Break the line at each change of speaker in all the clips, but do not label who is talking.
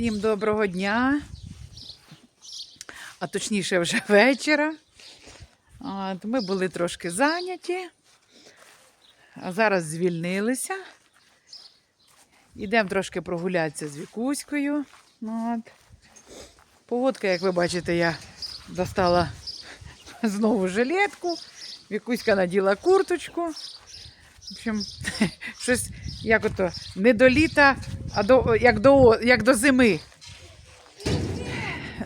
Всім доброго дня, а точніше вже вечора. Ми були трошки зайняті, а зараз звільнилися. Йдемо трошки прогулятися з Вікуською. От. Погодка, як ви бачите, я достала знову жилетку. Вікуська наділа курточку. В общем, щось як ото не до літа, а до, як, до, як до зими.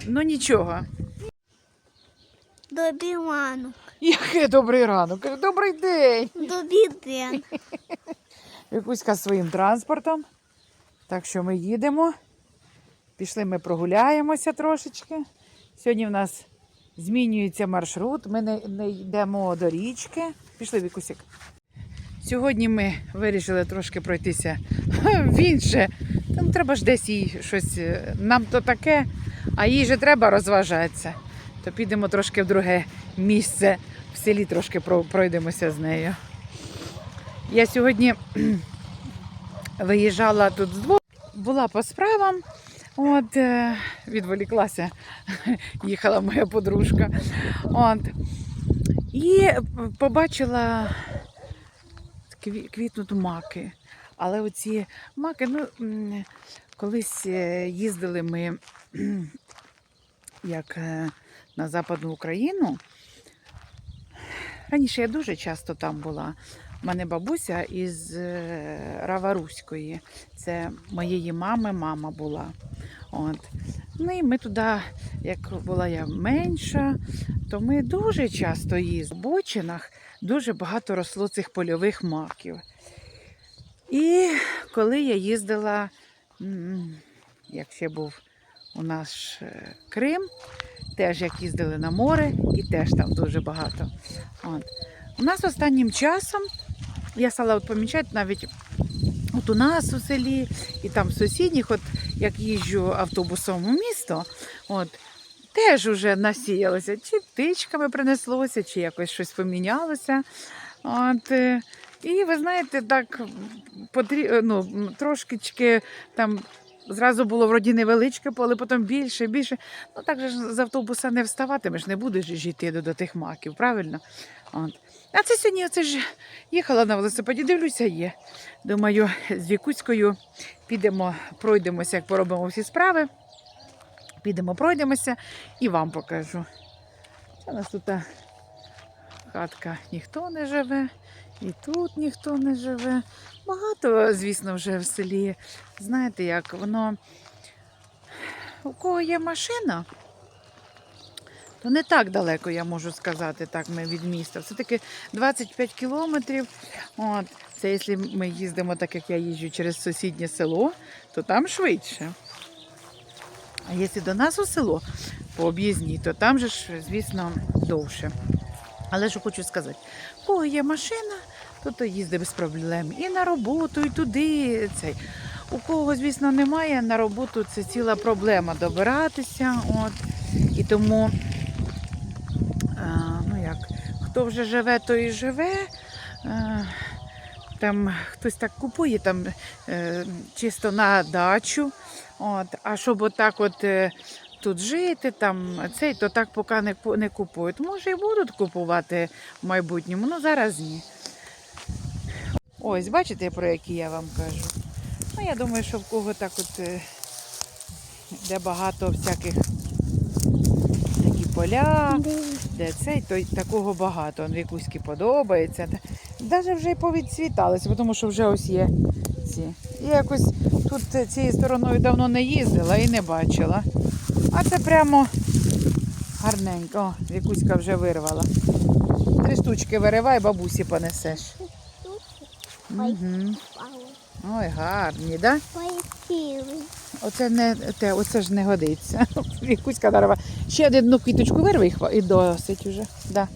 Ну нічого.
Добрий ранок.
Яке добрий ранок. Добрий день.
Добрий день.
Вікуська своїм транспортом. Так що ми їдемо. Пішли, ми прогуляємося трошечки. Сьогодні в нас змінюється маршрут. Ми не, не йдемо до річки. Пішли, Вікусік. Сьогодні ми вирішили трошки пройтися в інше. Там треба ж десь їй щось. е, Нам то таке, а їй же треба розважатися. То підемо трошки в друге місце. В селі трошки пройдемося з нею. Я сьогодні виїжджала тут з двох, була по справам. От, е, відволіклася, їхала моя подружка. От. І побачила квітнуть маки. Але оці маки, ну, колись е, їздили ми як е, на Западну Україну. Раніше я дуже часто там була. У мене бабуся із е, Раваруської. Це моєї мами мама була. От. Ну і ми туди, як була я менша, то ми дуже часто їздили. В бочинах дуже багато росло цих польових маків. І коли я їздила, як ще був у нас е, Крим, теж як їздили на море, і теж там дуже багато. От. У нас останнім часом я стала от помічати навіть от у нас у селі і там в сусідніх, от як їжджу автобусом у місто, от, теж вже насіялося, чи птичками принеслося, чи якось щось помінялося. От, е, і ви знаєте, так потрі... е, ну, трошечки там зразу було вроді невеличке поле, потім більше, більше. Ну так же ж з автобуса не вставатимеш, не будеш ж йти до, до тих маків, правильно? От. А це сьогодні оце ж їхала на велосипеді, дивлюся, є. Думаю, з Вікуцькою підемо, пройдемося, як поробимо всі справи. Підемо, пройдемося і вам покажу. Це у нас тут хатка ніхто не живе, і тут ніхто не живе. Багато, звісно, вже в селі. Знаєте, як воно у кого є машина, то не так далеко, я можу сказати, так ми від міста. Все-таки 25 кілометрів. От, це якщо ми їздимо, так як я їжджу через сусіднє село, то там швидше. А якщо до нас у село по об'їзній, то там же ж, звісно, довше. Але що хочу сказати, кого є машина, то то їздить без проблем. І на роботу, і туди. Цей. У кого, звісно, немає на роботу, це ціла проблема добиратися. От. І тому, ну хто вже живе, той і живе. Е, Там хтось так купує там е, чисто на дачу. От. А щоб отак от е, тут жити, там цей, то так поки не, не купують. Може і будуть купувати в майбутньому, ну зараз ні. Ось, бачите, про які я вам кажу. Ну, я думаю, що в кого так от, де багато всяких поля, де цей, то такого багато. Он Вікуськи подобається. Навіть вже й повідцвіталися, тому що вже ось є ці. Я якось тут цією стороною давно не їздила і не бачила. А це прямо гарненько. О, Вікуська вже вирвала. Три штучки виривай, бабусі понесеш. Угу. Ой, гарні, да? Оце не те, оце ж не годиться. Вікуська дарова. Ще одну квіточку вирви і досить уже. Да.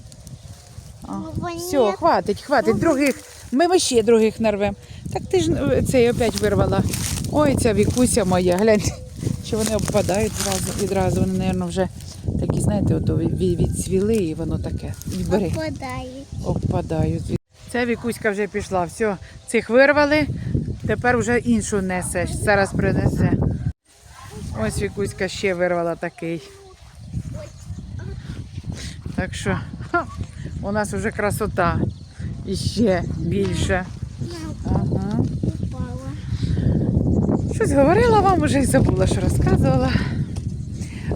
Ну,
Все, хватить, хватить.
Ну,
Других. Ми ще других нарвемо. Так ти ж е, цей опять вирвала. Ой, ця вікуся моя, гляньте. Чи вони обпадають зразу, відразу. Вони, мабуть, вже такі, знаєте, від- відцвіли і воно таке. Бери,
Попадає.
обпадають. Ця вікуська вже пішла. Все, цих вирвали, тепер вже іншу несеш. Зараз принесе. Ось Вікуська ще вирвала такий. Так що ха, у нас вже красота. І ще більше. Ага. Щось говорила вам, уже й забула, що розказувала.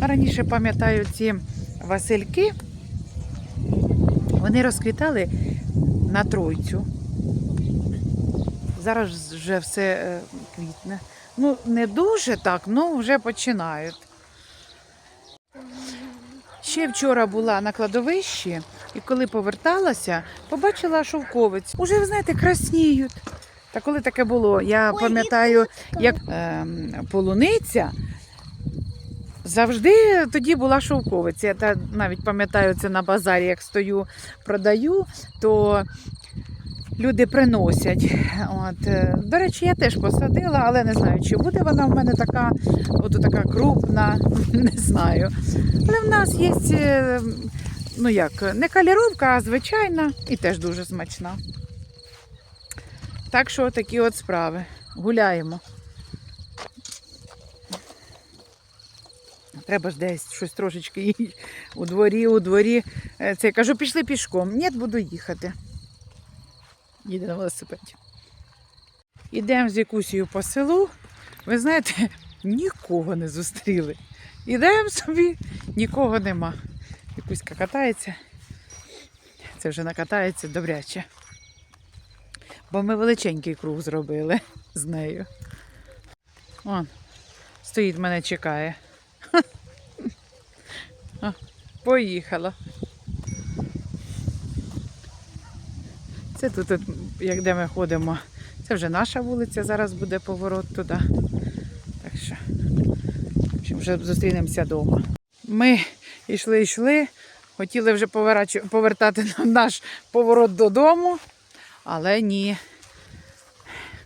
Раніше пам'ятаю ці васильки. Вони розквітали на тройцю. Зараз вже все е, квітне. Ну, не дуже так, ну вже починають. Ще вчора була на кладовищі, і коли поверталася, побачила шовковиць. Уже, ви знаєте, красніють. Та коли таке було, я пам'ятаю, як ем, полуниця. Завжди тоді була шовковиця. Я навіть пам'ятаю це на базарі, як стою, продаю, то люди приносять. От. е, До речі, я теж посадила, але не знаю, чи буде вона в мене така, от така крупна, не знаю. Але в нас є, е, ну як, не каліровка, а звичайна і теж дуже смачна. Так що такі от справи. Гуляємо. Треба ж десь щось трошечки їй у дворі, у дворі. Е, Це я кажу, пішли пішком. Ні, буду їхати. Їде на велосипеді. Ідемо з Якусією по селу. Ви знаєте, нікого не зустріли. Ідемо собі, нікого нема. Якуська катається. Це вже накатається добряче. Бо ми величенький круг зробили з нею. Он, стоїть, мене чекає. Поїхала. Це тут, як де ми ходимо. Це вже наша вулиця, зараз буде поворот туди. Так що, вже зустрінемося вдома. Ми йшли, йшли, хотіли вже повертати на наш поворот додому, але ні.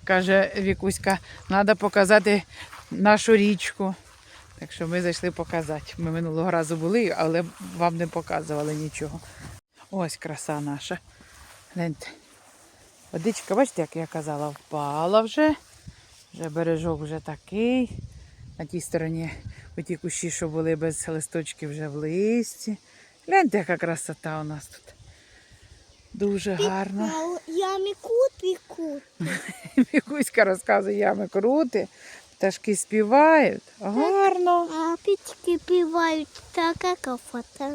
Каже Вікуська, треба показати нашу річку. Так що ми зайшли показати. Ми минулого разу були, але вам не показували нічого. Ось краса наша. Гляньте. Водичка, бачите, як я казала, впала вже. Вже бережок вже такий. На тій стороні оті кущі, що були без листочків, вже в листі. Гляньте, яка красота у нас тут. Дуже гарно.
Я кут і.
Мікуська розказує, ями крути, пташки співають. Гарно.
А птички півають така кафота.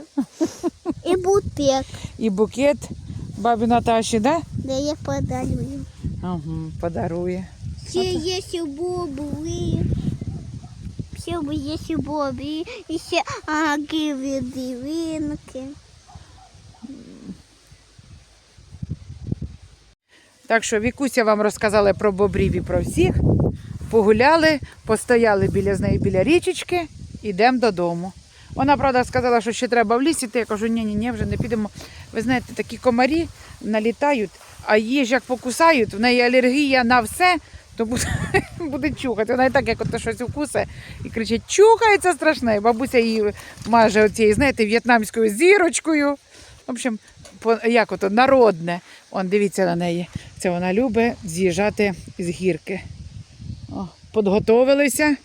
І бутик,
І букет бабі Наташі, да?
де я подарую.
Угу, подарує.
Ще є ще бобри. Ще є ще бобри. І ще агиві дивинки.
Так що Вікуся вам розказала про бобрів і про всіх. Погуляли, постояли біля з неї біля річечки, йдемо додому. Вона, правда, сказала, що ще треба в лісі, йти. я кажу, ні, ні, ні, вже не підемо. Ви знаєте, такі комарі налітають, а її ж як покусають, в неї алергія на все, то буде, буде чухати. Вона і так, як ото щось укусе, і кричить, чухається страшне. Бабуся її маже оцією, знаєте, в'єтнамською зірочкою. В общем, як ото народне. Он, дивіться на неї. Це вона любить з'їжджати з гірки. О, подготовилися.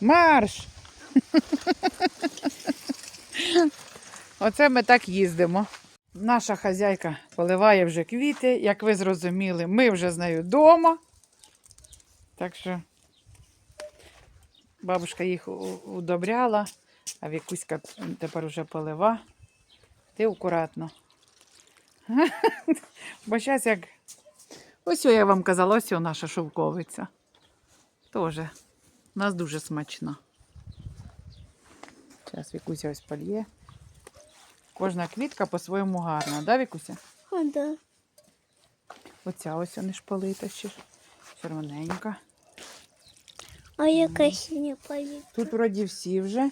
Марш! Оце ми так їздимо. Наша хазяйка поливає вже квіти, як ви зрозуміли, ми вже з нею вдома. Так що бабушка їх удобряла, а Вікуська тепер вже полива. Ти акуратно. Бо зараз як. Ось я вам казала, ось наша шовковиця. Тоже. У нас дуже смачна. Зараз Вікуся ось польє. Кожна квітка по-своєму гарна, да, Вікуся?
А, да.
Оця ось не шполита ще. ж. Червоненька.
А яка синя повітря?
Тут вроді всі вже.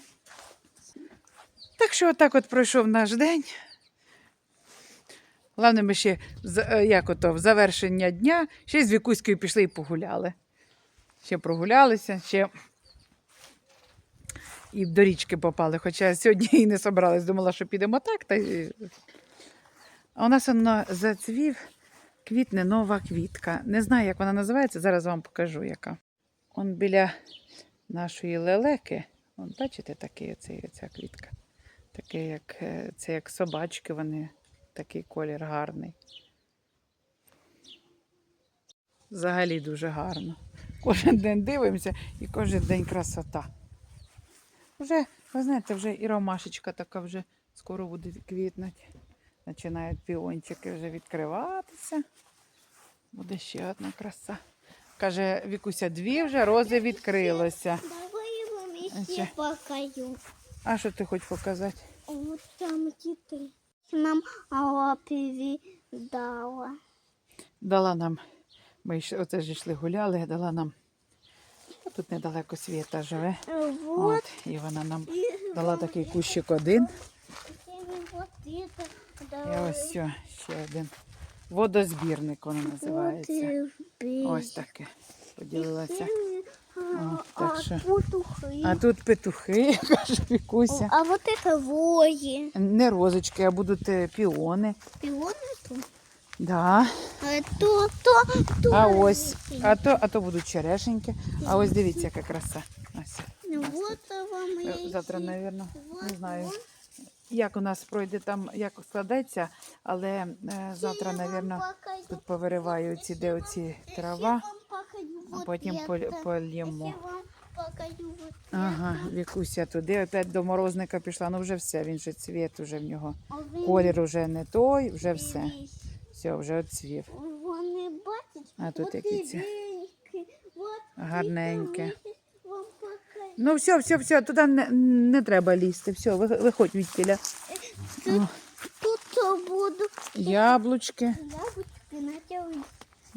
Так що отак от пройшов наш день. Головне, ми ще е, як ото, в завершення дня ще з Вікуською пішли і погуляли. Ще прогулялися, ще і до річки попали. Хоча сьогодні і не собралась, думала, що підемо так. Та... А у нас воно зацвів, квітне нова квітка. Не знаю, як вона називається, зараз вам покажу, яка. Он біля нашої лелеки. Вон, бачите, такий оцей, оця квітка. Такий, як, е, це як собачки, вони такий колір гарний. Взагалі дуже гарно. Кожен день дивимося і кожен день красота. Вже, ви знаєте, вже і ромашечка така вже скоро буде квітнути. Починають піончики вже відкриватися. Буде ще одна краса. Каже, Вікуся, дві вже рози відкрилося.
Давай я вам еще покажу.
А що ти хочеш показати?
Вот там киты. Нам Алла передала.
Дала нам, ми оце ж йшли гуляли, дала нам. Тут недалеко світа живе. От, і вона нам дала такий кущик один. І ось все, ще один. Водозбірник воно називається. Ось таке. Поділилася.
А,
так що. А тут петухи, каже Вікуся.
А вот это вои.
Не розочки, а будуть е, піони.
Пионы тут.
Да.
А то, то, то.
А ось, а то, а то будуть черешеньки. А ось дивіться, яка краса. Ось.
Ну, вот вам
Е,
есть.
Завтра, мабуть,
Вот
не знаю,
он.
як у нас пройде там, як складеться, але е, завтра,
Я вам
мабуть,
покажу.
тут повириваю ці, де оці
Я
трава,
вам покажу
а
вот
потім
это.
поль- польємо.
Я вам покажу вот
Ага, Вікуся туди, опять до морозника пішла. Ну вже все, він же цвіт уже в нього.
это.
Колір уже не той, вже все. Все, вже оцвів.
Вони бачать.
А тут які ці? Гарненьке. Ну все, все, все, туди не, не треба лізти. Все, виходь від тіля.
Тут, тут то буду
Яблучки.
яблучки натягнути.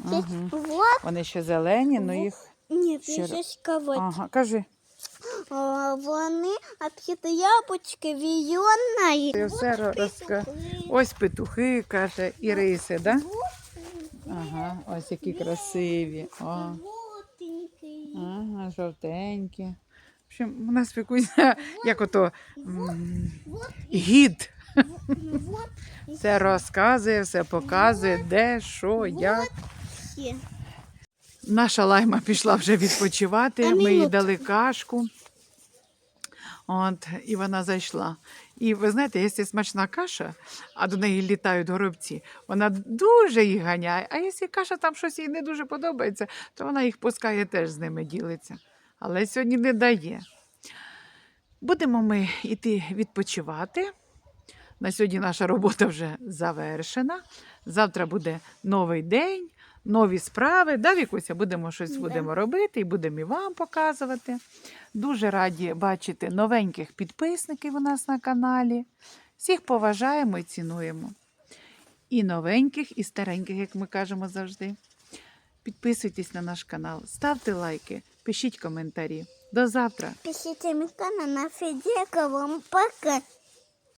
Угу.
Вот.
Вони ще зелені, але їх.
Ні,
Ще раз.
пішечковать.
Ага, кажи.
Вони обхити яблучки війоної.
Ти все ро- розка... Ось петухи, каже, і риси, да? Ага, ось які красиві. О, ага, жовтенькі. В общем, у нас Вікуся, як ото гід. Все розказує, все показує, де, що, як. Наша лайма пішла вже відпочивати. Ми їй дали кашку. От, і вона зайшла. І ви знаєте, якщо смачна каша, а до неї літають горобці, вона дуже їх ганяє. А якщо каша там щось їй не дуже подобається, то вона їх пускає теж з ними ділиться. Але сьогодні не дає. Будемо ми йти відпочивати. На сьогодні наша робота вже завершена. Завтра буде новий день, нові справи. Да, Вікуся, будемо щось будемо робити і будемо і вам показувати. Дуже раді бачити новеньких підписників у нас на каналі. Всіх поважаємо і цінуємо. І новеньких, і стареньких, як ми кажемо завжди. Підписуйтесь на наш канал, ставте лайки, пишіть коментарі. До завтра!
Пишите мне на Федека. Вам пока.